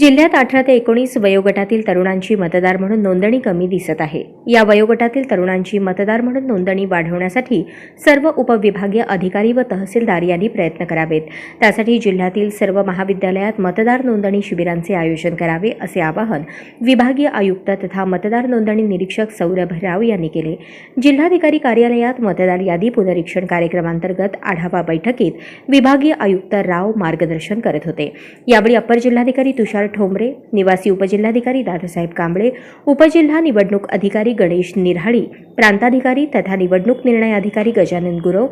जिल्ह्यात अठरा ते एकोणीस वयोगटातील तरुणांची मतदार म्हणून नोंदणी कमी दिसत आहे. या वयोगटातील तरुणांची मतदार म्हणून नोंदणी वाढवण्यासाठी सर्व उपविभागीय अधिकारी व तहसीलदार यांनी प्रयत्न करावेत. त्यासाठी जिल्ह्यातील सर्व महाविद्यालयात मतदार नोंदणी शिबिरांचे आयोजन करावे असे आवाहन विभागीय आयुक्त तथा मतदार नोंदणी निरीक्षक सौरभ राव यांनी केले. जिल्हाधिकारी कार्यालयात मतदार यादी पुनरीक्षण कार्यक्रमांतर्गत आढावा बैठकीत विभागीय आयुक्त राव मार्गदर्शन करत होते. यावेळी अप्पर जिल्हाधिकारी तुषार ठोंबरे निवासी उपजिल्हाधिकारी दादासाहेब कांबळे उपजिल्हा निवडणूक अधिकारी गणेश निऱ्हाळी प्रांताधिकारी तथा निवडणूक निर्णय अधिकारी गजानन गुरव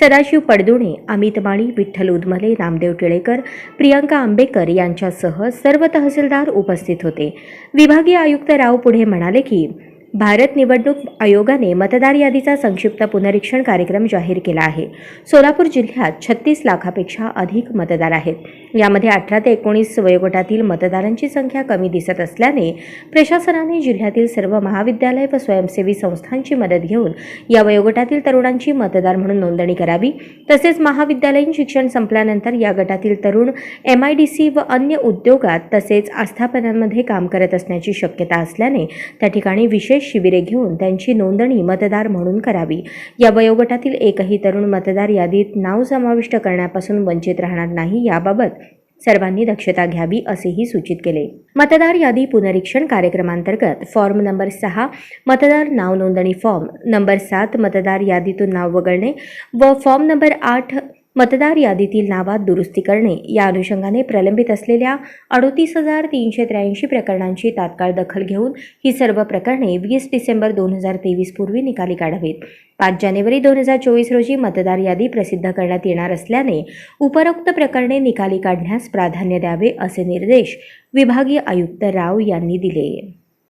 सदाशिव पडदुणे अमित माळी विठ्ठल उदमले रामदेव टिळेकर प्रियंका आंबेकर यांच्यासह सर्व तहसीलदार उपस्थित होते. विभागीय आयुक्त राव पुढे म्हणाले की भारत निवडणूक आयोगाने मतदार यादीचा संक्षिप्त पुनरीक्षण कार्यक्रम जाहीर केला आहे. सोलापूर जिल्ह्यात छत्तीस लाखापेक्षा अधिक मतदार आहेत. यामध्ये अठरा ते एकोणीस वयोगटातील मतदारांची संख्या कमी दिसत असल्याने प्रशासनाने जिल्ह्यातील सर्व महाविद्यालय व स्वयंसेवी संस्थांची मदत घेऊन या वयोगटातील तरुणांची मतदार म्हणून नोंदणी करावी. तसेच महाविद्यालयीन शिक्षण संपल्यानंतर या गटातील तरुण एम आय डी सी व अन्य उद्योगात तसेच आस्थापनांमध्ये काम करत असण्याची शक्यता असल्याने त्या ठिकाणी विशेष शिबिरे घेऊन त्यांची नोंदणी मतदार म्हणून करावी. या वयोगटातील एकही तरुण मतदार यादीत नाव समाविष्ट करण्यापासून वंचित राहणार नाही याबाबत सर्वांनी दक्षता घ्यावी असेही सूचित केले. मतदार यादी पुनरीक्षण कार्यक्रमांतर्गत फॉर्म नंबर सहा मतदार नाव नोंदणी फॉर्म नंबर सात मतदार यादीतून नाव वगळणे व फॉर्म नंबर आठ मतदार यादीतील नावात दुरुस्ती करणे या अनुषंगाने प्रलंबित असलेल्या अडोतीस हजार तीनशे त्र्याऐंशी प्रकरणांची तात्काळ दखल घेऊन ही सर्व प्रकरणे वीस डिसेंबर दोन हजार तेवीस पूर्वी निकाली काढावीत. पाच जानेवारी दोन हजार चोवीस रोजी मतदार यादी प्रसिद्ध करण्यात येणार असल्याने उपरोक्त प्रकरणे निकाली काढण्यास प्राधान्य द्यावे असे निर्देश विभागीय आयुक्त राव यांनी दिले.